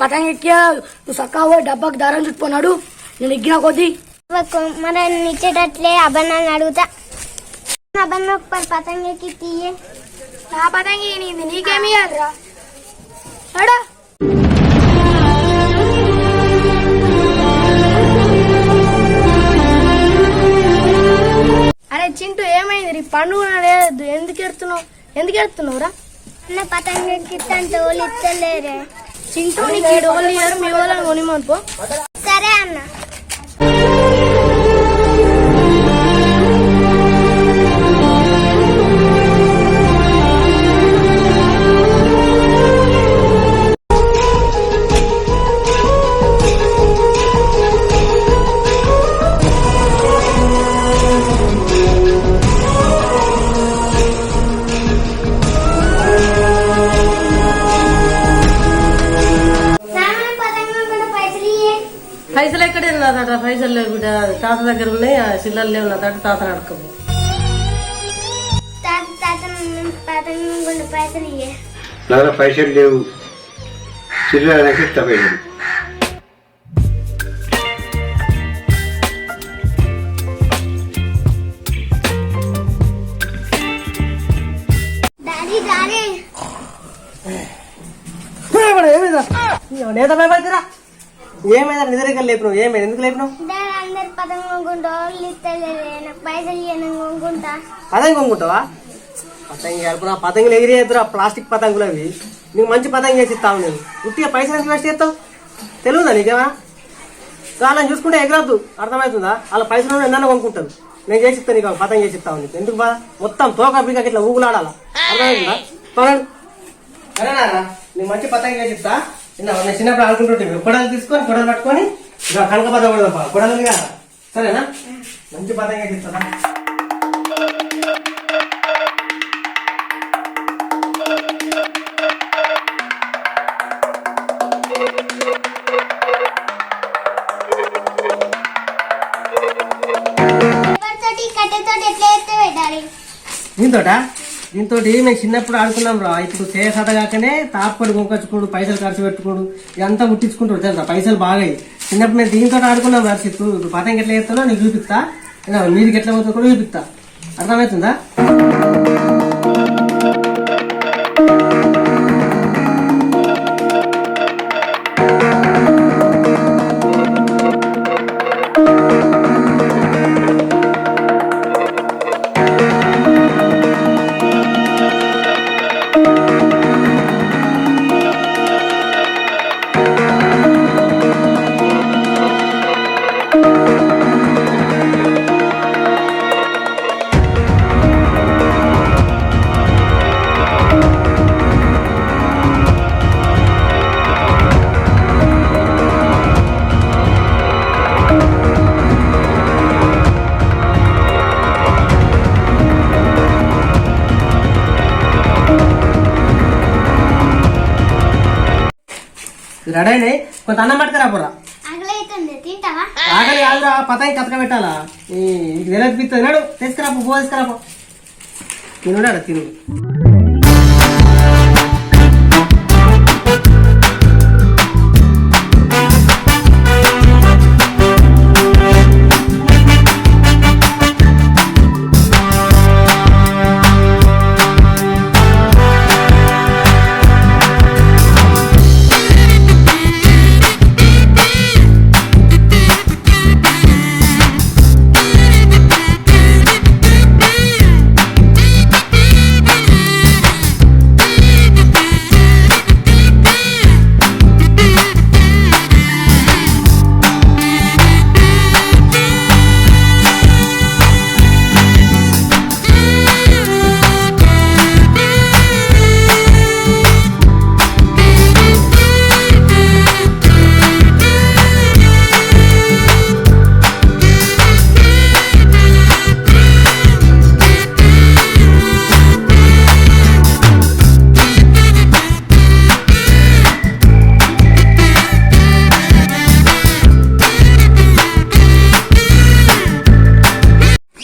పతంగ ఎక్కియా నువ్వు సక్కా పోయి డబ్బాకి దారం చుట్టుకున్నాడు. నేను ఎగ్గిన కొద్దీ. మరి ఇచ్చేటట్లే అబ్బాయి అడుగుతా. అబ్బాయి ఒక పది పతంగకి తీయే నా పతంగి నీది నీకేమి ఇవ్వాలిరా అడా అరే చింటూ ఏమైంది? నీ పండుగ లేదు. ఎందుకు ఎడుతున్నావు? ఎందుకు ఎడుతున్నావురా? పతంగకి అంటే వాళ్ళు ఇస్తలేరే చింటూ నీకు డోళ్ళు ఇయ్యరు మీ వాళ్ళని కొనిమనుకో సరే అన్న. పైసలు ఎక్కడ ఉన్నదట పైసలు లేవు బిడ్డ తాత దగ్గర ఉన్నాయి ఆ చిల్లలు లేవు నా తాత తాతను అడకము తాత తాత నన్ను పతంగం కూడా పైసలు ఇయ్యే నా దగ్గర పైసలు లేవు చిల్లరకి ఇస్తా పైసలు డాడీ డాడీ నేత భయపడతారా ఏమైందా నిద్రగా లేపినావు? ఏమైంది? ఎందుకు లేపినావు? పతంగం కొనుక్కుంటావా? పతంగి అనుకున్నా పతంగులు ఎగిరేద్దరు ప్లాస్టిక్ పతంగులు అవి. నీకు మంచి పతంగి వేసి ఇస్తావు నేను ఉట్టిగా పైసలు ఎంత వేస్ట్ చేస్తావు? తెలియదా నీకేమా? వాళ్ళని చూసుకుంటే ఎగరద్దు. అర్థమవుతుందా? వాళ్ళ పైసలు ఎన్న కొనుక్కుంటారు. నేను చేసి ఇస్తాను నీకు పతంగి చేసి ఇస్తావు నీకు ఎందుకు బా? మొత్తం తోక బిగ ఇట్లా ఊగులాడాలా? అర్థమవుతుందా? పగడు సరేనా నీకు మంచి పతంగి చేసి ఇస్తా. నిన్న నేను చిన్నప్పుడు అనుకుంటుంటే కొడలు తీసుకొని కొడలు పట్టుకొని ఇక కనక పద కొడదాం కొడలు ఉంది కదా సరేనా? మంచి పతంగి చేసి ఇస్తా దీంతో మేము చిన్నప్పుడు ఆడుకున్నాం రా. ఇప్పుడు చేయసతగాకనే తాపడి గుంకొచ్చుకోడు పైసలు ఖర్చు పెట్టుకోడు ఇదంతా ముట్టించుకుంటాడు తెలుసా? పైసలు బాగా చిన్నప్పుడు మేము దీంతో ఆడుకున్నాం రా. చిత్తు ఇప్పుడు పతంగి ఎట్లా చేస్తానో నీకు చూపిస్తా. ఇలా మీదికి ఎట్లా పోతుందో కూడా చూపిస్తా. అర్థమవుతుందా? రెడీ అయినాయి కొంత అన్నం పట్టుకురా పోరా. ఆకలి కాదురా పతాయి కతక పెట్టాలా? నీకు తెలియదు నాడు తీసుకురా పో తీసుకురా పో. తినుడాడు తిను.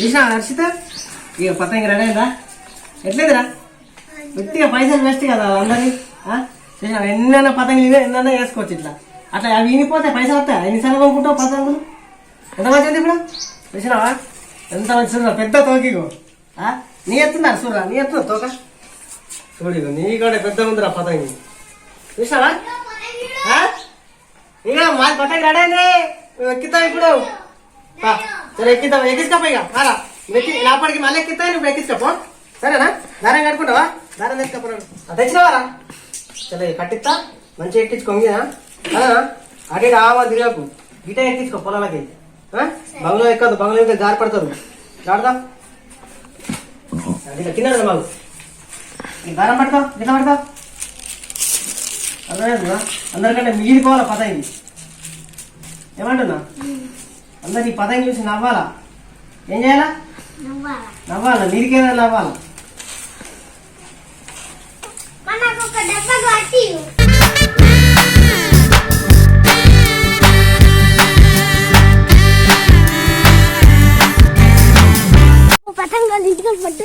చూసినా హర్షిత? ఇక పతంగి రెడీ అయిందా? ఎట్లేదురా? గట్టిగా పైసలు వేస్ట్ కదా అందరి చూసినా ఎన్నైనా పతంగులు ఇవే ఎన్నైనా వేసుకోవచ్చు ఇట్లా. అట్లా అవి వినిపోతే పైసలు వస్తాయి? ఎన్నిసార్లు కొనుక్కుంటావు పతంగులు? ఎంత మంచిది ఇప్పుడు? చూసినావా? ఎంత మంచి పెద్ద తోకిగో నీ ఎత్తున్నారు చూడరా నీ ఎత్తున్నా తోక? చూడు ఇగో నీ కూడా పెద్ద ఉందిరా పతంగి. చూసినావా? ఆ? ఇక మా పతంగి రెడీ మేము ఇప్పుడు. సరే ఎక్కిద్దాం ఎక్కించుకోపో ఇక రారా. నువ్వు లోపలికి మళ్ళీ ఎక్కిస్తా నువ్వు ఎక్కించుకోపో సరేనా? దారం కట్టుకుంటావా? దారం తెచ్చుకోపోరా తెచ్చినవారా? సరే కట్టిస్తా. మంచిగా ఎక్కించుకోంగినా అటు ఇటు ఆవా తిరగకు. గిట ఎక్కించుకో పొలాలకి. బంగ్లో బంగ్లా ఎక్కదు బంగ్లా ఎక్క జారి పడతారు. జాడదా కింద బాబు. ఈ దారం పడతా గిట్ల పడతా అర్థమైందా? అందరికంటే మిగిలిపోవాలా పదైంది ఏమంటున్నా? అందరు ఈ పదం చూసి నవ్వాలా? ఏం చేయాలా? నవ్వాలా. మీరికేదా నవ్వాలా? పతంగాలు ఇంటికి పట్టు.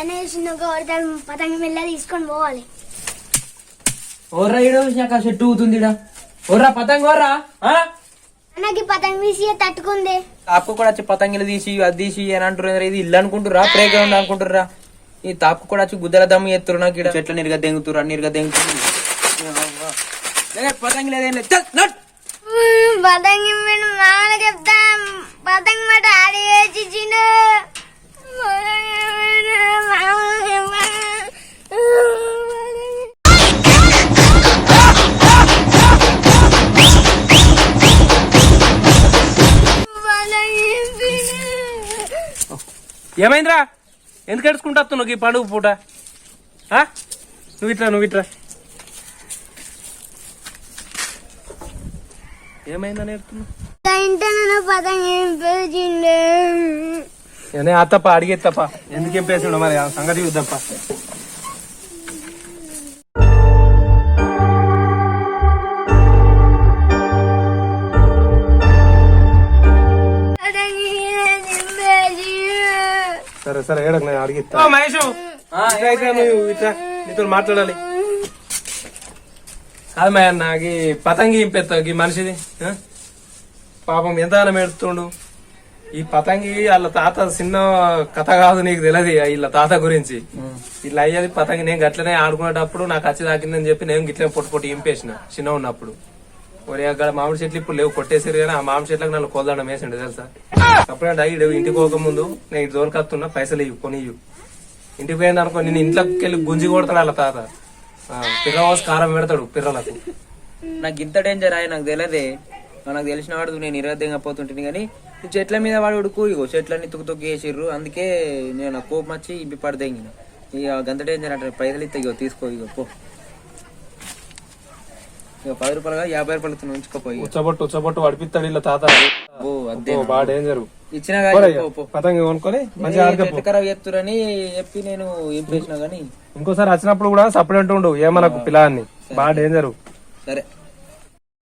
చెన్నై చిన్నగా కొడతాడు పతంగ మెల్ల తీసుకొని పోవాలి. ఓర్రా ఈడ చూసినాక చెట్టు ఊతుంది ఈడ. ఓర్రా పతంగ్ ఓర్రా ఆ? అన్నకి పతంగ తీసి తట్టుకుంది. తాపుకు కూడా వచ్చి పతంగిలు తీసి అది తీసి అని అంటారు ఇది ఇల్లు అనుకుంటుర్రా? Play ground అనుకుంటుర్రా? ఈ తాపుకు కూడా వచ్చి గుద్దల దమ్ము ఎత్తురు నాకు ఈడ. చెట్ల నీరుగా దెంగుతురు నీరుగా దెంగుతురు పతంగి లేదేం లేదు. చల్, నడు. పతంగ మామూలు చెప్తా. పతంగ మాట ఆడి వేసిచ్చిండు ఏమైందిరా? ఎందుకు ఏడుచుకుంటా నువ్వు ఈ పండుగ పూట? ఆ? నువ్వు ఇట్రా నువ్వు ఇట్రా. ఏమైందని ఏడుతున్నావు ఇంటే నన్ను పతంగ వేసిండు నేనే అత్తప్ప అడిగేత్తప్ప. ఎందుకేం పేసాడు మరి ఆ సంగతి చూద్దప్ప సరే సరే ఏడకు నేను అడిగిస్తా మహేష్. నువ్వు నీతో మాట్లాడాలి. కాదు మా నాకు పతంగి ఇంపెత్తావు ఈ మనిషిది ఆ? పాపం ఎంత ఎడుతుండు ఈ పతంగి వాళ్ళ తాత చిన్న కథ కాదు నీకు తెలియదు వీళ్ళ తాత గురించి. ఇట్లా అయ్యేది పతంగి నేను గట్లనే ఆడుకునేటప్పుడు నాకు వచ్చి తాకిందని చెప్పి నేను గిట్లనే పొట్టు పొట్టి ఇంపేసిన చిన్న ఉన్నప్పుడు. ఒరే అక్కడ మామిడి చెట్లు ఇప్పుడు లేవు కొట్టేసారు కానీ ఆ మామిడి చెట్లకు నన్ను కోల్దండం వేసిండు తెలుసా? అప్పుడే డైడ్ ఇంటికి పోకముందు నేను ఇటు దోరకత్తున్నా పైసలు ఇవ్వు కొని ఇవ్వు ఇంటికి పోయింది అనుకో నేను ఇంట్లోకి వెళ్ళి గుంజి కొడతాడు వాళ్ళ తాత. ఆ, పిర్రవాసు కారం పెడతాడు పిర్రలకు. నాకు ఇంత డేంజర్ ఆయన నాకు తెలియదే నాకు తెలిసిన వాడు నేను ఇరవై పోతుంటుంది కానీ చెట్ల మీద వాడు ఉడుకు ఇగో చెట్లన్నీ తుక్కు తుక్కు వేసిర్రు అందుకే నేను నాకు కోపం వచ్చి ఇంపి పడదెంగిన ఇక. గంత డేంజర్ అంటే పైసలు ఇస్తే ఇగో తీసుకో ఇగో పో. ఇక పది రూపాయలు కాదు, యాభై రూపాయలు ఉంచుకోపోయి ఉచ్చబొట్టు ఉచ్చబొట్టు పడిపిస్తాడు వీళ్ళ తాత. ఓ అదే బాగా డేంజర్ ఇచ్చిన. పతంగి కొనుక్కొని మంచిగా ఖరాబ్ చేస్తురని చెప్పి నేను ఇంపేసిన కానీ ఇంకోసారి వచ్చినప్పుడు కూడా సప్లెంట్ ఉండు ఏమనకు పిల్లాన్ని బాగా డేంజర్ సరే.